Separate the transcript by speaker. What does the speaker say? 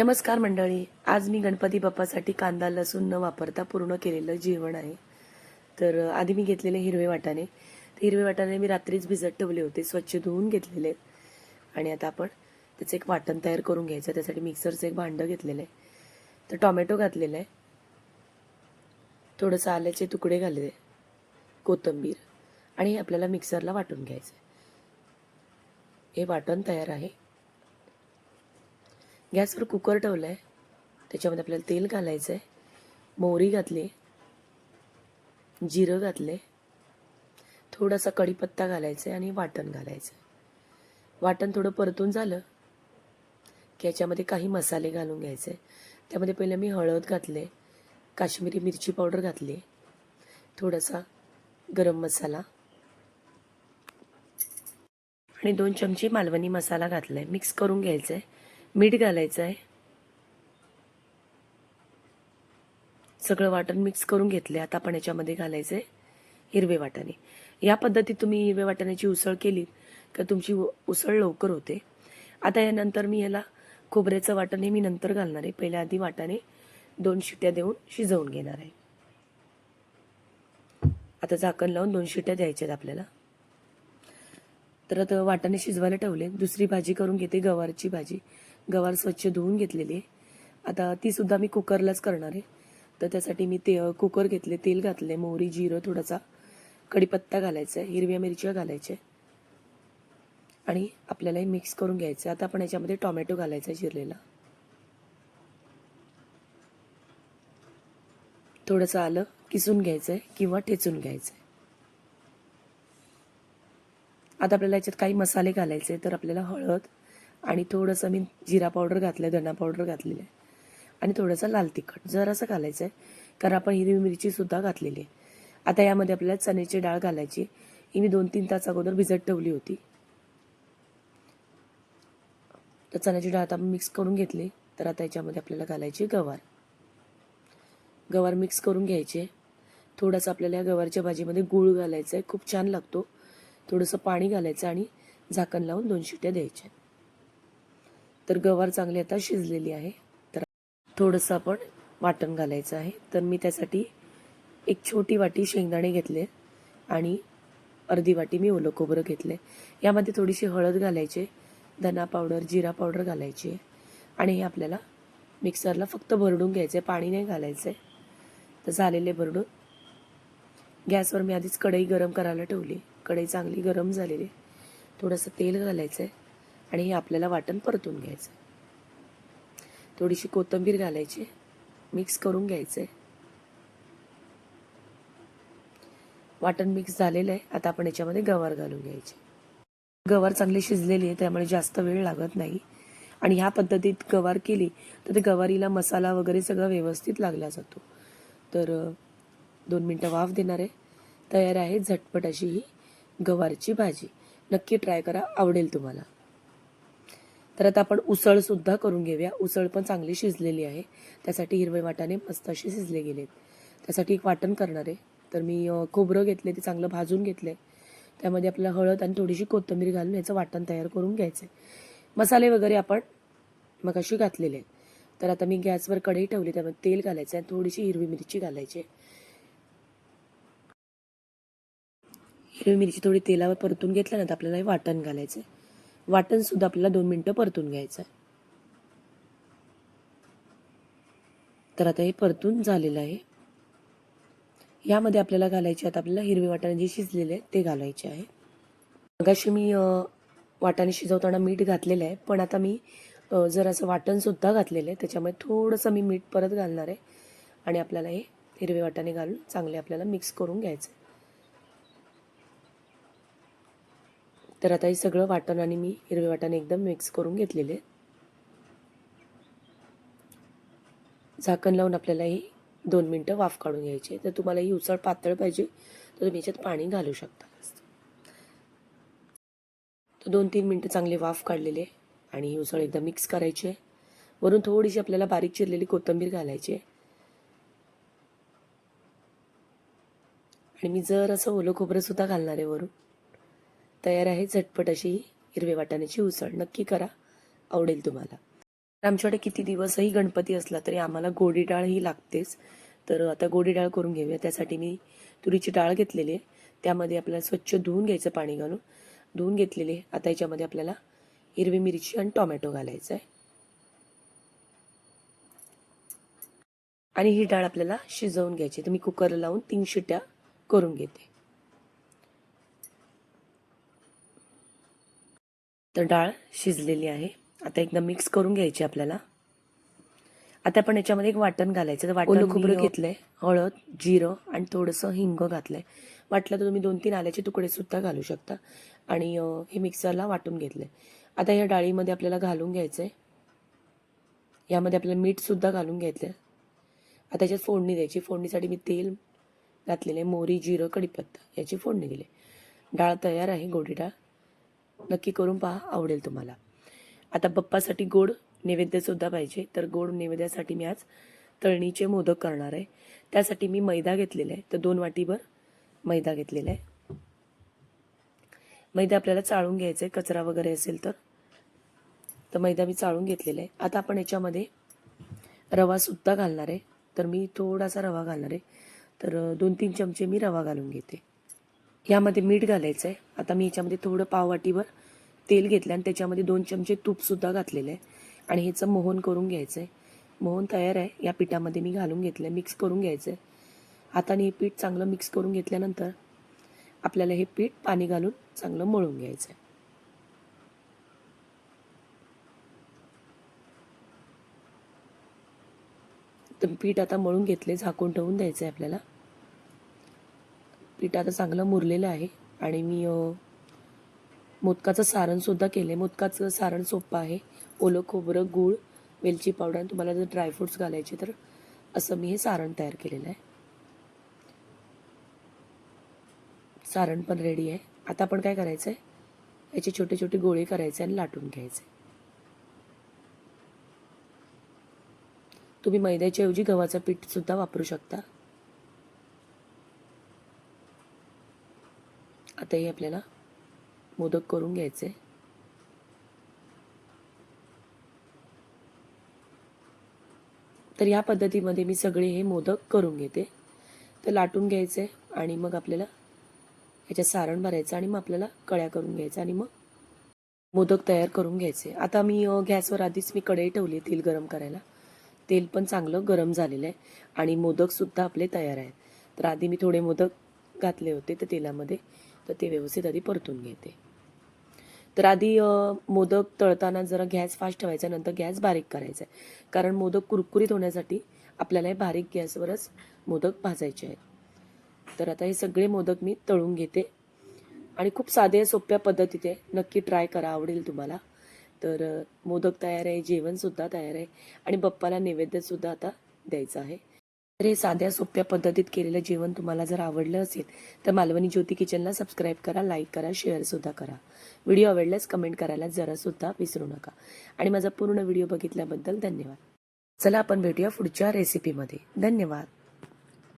Speaker 1: नमस्कार मंडळी. आज मी गणपती बाप्पासाठी कांदा लसूण न वापरता पूर्ण केलेलं जेवण आहे. तर आधी मी घेतलेले हिरवे वाटाणे. ते हिरवे वाटाणे मी रात्रीच भिजत ठेवले होते स्वच्छ धुवून घेतलेले. आहेत. आणि आता आपण त्याचं एक वाटण तयार करून घ्यायचं. त्यासाठी मिक्सरचं एक भांडं घेतलेलं आहे. तर टॉमॅटो घातलेलं आहे. थोडंसं आल्याचे तुकडे घालले कोथिंबीर. आणि हे आपल्याला मिक्सरला वाटून घ्यायचं आहे. हे वाटण तयार आहे. गॅसवर कुकर ठेवलं आहे त्याच्यामध्ये आपल्याला तेल घालायचं आहे मोहरी घातली. जिरं घातले थोडासा कढीपत्ता घालायचा आहे आणि वाटण घालायचं आहे वाटण थोडं परतून झालं की याच्यामध्ये काही मसाले घालून घ्यायचे त्यामध्ये पहिलं मी हळद घातले काश्मीरी मिरची पावडर घातली. थोडासा गरम मसाला. आणि दोन चमचे मालवणी मसाला घातला आहे मिक्स करून घ्यायचं आहे मीठ घालायचं आहे. सगळं वाटण मिक्स करून घेतले आता आपण याच्यामध्ये घालायचं आहे हिरवे वाटाणे. या पद्धतीत तुम्ही हिरवे वाटाण्याची उसळ केली का तुमची उसळ लवकर होते. आता यानंतर मी याला खोबऱ्याचं वाटण हे मी नंतर घालणार आहे. पहिल्या आधी वाटाणे दोन शिट्ट्या देऊन शिजवून घेणार आहे. आता झाकण लावून दोन शिट्ट्या द्यायच्या आहेत आपल्याला. तर आता वाटाणे शिजवायला ठेवले. दुसरी भाजी करून घेते गवारची भाजी. गवार स्वच्छ धुवून घेतलेली आहे. आता ती सुद्धा मी कुकरलाच करणार आहे. तर त्यासाठी मी ते कुकर घेतले तेल घातले मोहरी जिरं थोडासा कढीपत्ता घालायचा आहे हिरव्या मिरच्या घालायच्या आणि आपल्याला हे मिक्स करून घ्यायचं आता आपण याच्यामध्ये टोमॅटो घालायचा चिरलेला थोडंसं आलं किसून घ्यायचं आहे किंवा ठेचून घ्यायचं आहे. आता आपल्याला याच्यात काही मसाले घालायचे तर आपल्याला हळद आणि थोडंसं मी जिरा पावडर घातलं आहे धना पावडर घातलेलं आहे. आणि थोडंसं लाल तिखट जरासं घालायचं आहे कारण आपण हिरवी मिरचीसुद्धा घातलेली आहे. आता यामध्ये आपल्याला चण्याची डाळ घालायची. ही मी दोन तीन तास अगोदर भिजत ठेवली होती. तर चण्याची डाळ आता मिक्स करून घेतली. तर आता याच्यामध्ये आपल्याला घालायची गवार. गवार मिक्स करून घ्यायचे. थोडंसं आपल्याला या गवारच्या भाजीमध्ये गूळ घालायचं आहे खूप छान लागतो. थोडंसं पाणी घालायचं आणि झाकण लावून दोन शिट्या द्यायच्या. तर गवार चांगली आता शिजलेली आहे. तर थोडंसं आपण वाटण घालायचं आहे. तर मी त्यासाठी एक छोटी वाटी शेंगदाणे घेतले आणि अर्धी वाटी मी ओलं खोबरं घेतले. यामध्ये थोडीशी हळद घालायची धना पावडर जिरा पावडर घालायची आणि हे आपल्याला मिक्सरला फक्त भरडून घ्यायचं आहे पाणी नाही घालायचं. आहे तर झालेले भरडून गॅसवर मी आधीच कढई गरम करायला ठेवली. कढई चांगली गरम झालेली. आहे. थोडंसं तेल घालायचं आहे आणि हे आपल्याला वाटण परतून घ्यायचं आहे थोडीशी कोथिंबीर घालायची मिक्स करून घ्यायचं आहे वाटण मिक्स झालेलं आहे. आता आपण याच्यामध्ये गवार घालून घ्यायचे. गवार चांगली शिजलेली आहे त्यामुळे जास्त वेळ लागत नाही. आणि ह्या पद्धतीत गवार केली तर ते गवारीला मसाला वगैरे सगळं व्यवस्थित लागला जातो. तर दोन मिनटं वाफ देणार आहे. तयार आहे झटपट अशी ही गवारची भाजी. नक्की ट्राय करा आवडेल तुम्हाला. तर आता आपण उसळसुद्धा करून घेऊया. उसळ पण चांगली शिजलेली आहे. त्यासाठी हिरवे वाटाने मस्त असे शिजले गेलेत. त्यासाठी एक वाटण करणार आहे. तर मी खोबरं घेतले ते चांगलं भाजून घेतले त्यामध्ये आपल्याला हळद आणि थोडीशी कोथिंबीर घालून याचं वाटण तयार करून घ्यायचं मसाले वगैरे आपण मग अशी घातलेले आहेत. तर आता मी गॅसवर कढई ठेवली त्यामध्ये तेल घालायचं आणि थोडीशी हिरवी मिरची घालायची हिरवी मिरची थोडी तेलावर परतून घेतल्यानंतर आपल्याला हे वाटण घालायचं आहे वाटण सुद्धा आपल्याला दोन मिनटं परतून घ्यायचं आहे तर आता हे परतून झालेलं आहे. यामध्ये आपल्याला घालायचे आता आपल्याला हिरवे वाटाणे जे शिजलेले आहे ते घालायचे आहे. मगाशी मी वाटाणे शिजवताना मीठ घातलेलं आहे पण आता मी अ, जरासं वाटणसुद्धा घातलेलं आहे त्याच्यामुळे थोडंसं मी मीठ परत घालणार आहे. आणि आपल्याला हे हिरवे वाटाणे घालून चांगले आपल्याला मिक्स करून घ्यायचं तर आता हे सगळं वाटण आणि मी हिरवे वाटण एकदम मिक्स करून घेतलेले झाकण लावून आपल्याला ही दोन मिनटं वाफ काढून घ्यायची आहे. तर तुम्हाला ही उसळ पातळ पाहिजे तर तुम्ही याच्यात पाणी घालू शकता. तर दोन तीन मिनटं चांगले वाफ काढलेले आणि ही उसळ एकदा मिक्स करायची आहे. वरून थोडीशी आपल्याला बारीक चिरलेली कोथिंबीर घालायची आहे. आणि मी जर असं ओलं खोबरंसुद्धा घालणार आहे वरून. तयार आहे. झटपट अशी ही हिरवे वाटाण्याची उसळ. नक्की करा. आवडेल तुम्हाला. आमच्याकडे किती दिवसही गणपती असला तरी आम्हाला गोडी डाळ ही लागतेच. तर आता गोडी डाळ करून घेऊया. त्यासाठी मी तुरीची डाळ घेतलेली आहे. त्यामध्ये आपल्याला स्वच्छ धुवून घ्यायचं पाणी घालून. धुवून घेतलेली आहे. आता याच्यामध्ये आपल्याला हिरवी मिरची आणि टोमॅटो घालायचं आहे. आणि ही डाळ आपल्याला शिजवून घ्यायची तर मी कुकर लावून तीन शिट्या करून घेते. तर डाळ शिजलेली आहे. आता एकदा मिक्स करून घ्यायची आपल्याला. आता आपण याच्यामध्ये एक वाटण घालायचं. तर वाटण खोबरं घेतलंय. हळद जिरं आणि थोडंसं हिंग घातलंय. वाटलं तर तुम्ही दोन तीन आल्याचे तुकडे सुद्धा घालू शकता. आणि हे मिक्सरला वाटून घेतलंय. आता या डाळीमध्ये आपल्याला घालून घ्यायचंय. यामध्ये आपल्याला मीठ सुद्धा घालून घेतलंय. आता त्याच्यात फोडणी द्यायची. फोडणीसाठी मी तेल घातलेलं आहे. मोहरी जिरं कढीपत्ता याची फोडणी दिली. डाळ तयार आहे गोडी डाळ. नक्की करून पहा आवडेल तुम्हाला. आता बप्पासाठी गोड नैवेद्यसुद्धा पाहिजे. तर गोड नैवेद्यासाठी मी आज तळणीचे मोदक करणार आहे. त्यासाठी मी मैदा घेतलेला आहे. तर दोन वाटीभर मैदा घेतलेला आहे. मैदा आपल्याला चाळून घ्यायचा आहे. कचरा वगैरे असेल तर. तर मैदा मी चाळून घेतलेला आहे. आता आपण याच्यामध्ये रवासुद्धा घालणार आहे. तर मी थोडासा रवा घालणार आहे. तर दोन तीन चमचे मी रवा घालून घेते. यामध्ये मीठ घालायचं आहे आता मी याच्यामध्ये थोडं पाववाटीवर तेल घेतलं आणि त्याच्यामध्ये दोन चमचे तूपसुद्धा घातलेलं आहे आणि ह्याचं मोहन करून घ्यायचं आहे मोहन तयार आहे. या पिठामध्ये मी घालून घेतलं आहे मिक्स करून घ्यायचं आहे हाताने हे पीठ चांगलं मिक्स करून घेतल्यानंतर आपल्याला हे पीठ पाणी घालून चांगलं मळून घ्यायचं आहे तर पीठ आता मळून घेतले झाकून ठेवून द्यायचं आहे आपल्याला. पीठ आता चांगलं मुरलेलं आहे आणि मी मोदकाचं सारणसुद्धा केलं आहे मोदकाचं सारण सोपं आहे. ओलं खोबरं गूळ वेलची पावडर आणि तुम्हाला जर ड्रायफ्रुट्स घालायचे तर असं मी हे सारण तयार केलेलं आहे. सारण पण रेडी आहे. आता आपण काय करायचं आहे याचे छोटे छोटे गोळे करायचे आणि लाटून घ्यायचे. तुम्ही मैद्याच्या ऐवजी गव्हाचं पीठसुद्धा वापरू शकता. आता हे आपल्याला मोदक करून घ्यायचे. तर या पद्धतीमध्ये मी सगळे हे मोदक करून घेते. तर लाटून घ्यायचे आणि मग आपल्याला ह्याच्यात सारण भरायचं आणि मग आपल्याला कळ्या करून घ्यायचं आणि मग मोदक तयार करून घ्यायचे. आता मी गॅसवर आधीच मी कढई ठेवली तेल गरम करायला. तेल पण चांगलं गरम झालेलं आहे आणि मोदकसुद्धा आपले तयार आहेत. तर आधी मी थोडे मोदक घातले होते ते तेलामध्ये. तर ते व्यवस्थित आधी परतून घेते. तर आधी मोदक तळताना जरा गॅस फास्ट ठेवायचा नंतर गॅस बारीक करायचा आहे. कारण मोदक कुरकुरीत होण्यासाठी आपल्याला हे बारीक गॅसवरच मोदक भाजायचे आहेत. तर आता हे सगळे मोदक मी तळून घेते. आणि खूप साध्या सोप्या पद्धतीत आहे. नक्की ट्राय करा आवडेल तुम्हाला. तर मोदक तयार आहे जेवणसुद्धा तयार आहे. आणि बप्पाला नैवेद्यसुद्धा आता द्यायचं आहे. तर हे साध्या सोप्या पद्धतीत केलेलं जेवण तुम्हाला जर आवडलं असेल तर मालवणी ज्योती किचनला सबस्क्राईब करा लाईक करा शेअरसुद्धा करा. व्हिडिओ आवडल्यास कमेंट करायला जरासुद्धा विसरू नका. आणि माझा पूर्ण व्हिडिओ बघितल्याबद्दल धन्यवाद. चला आपण भेटूया पुढच्या रेसिपीमध्ये धन्यवाद.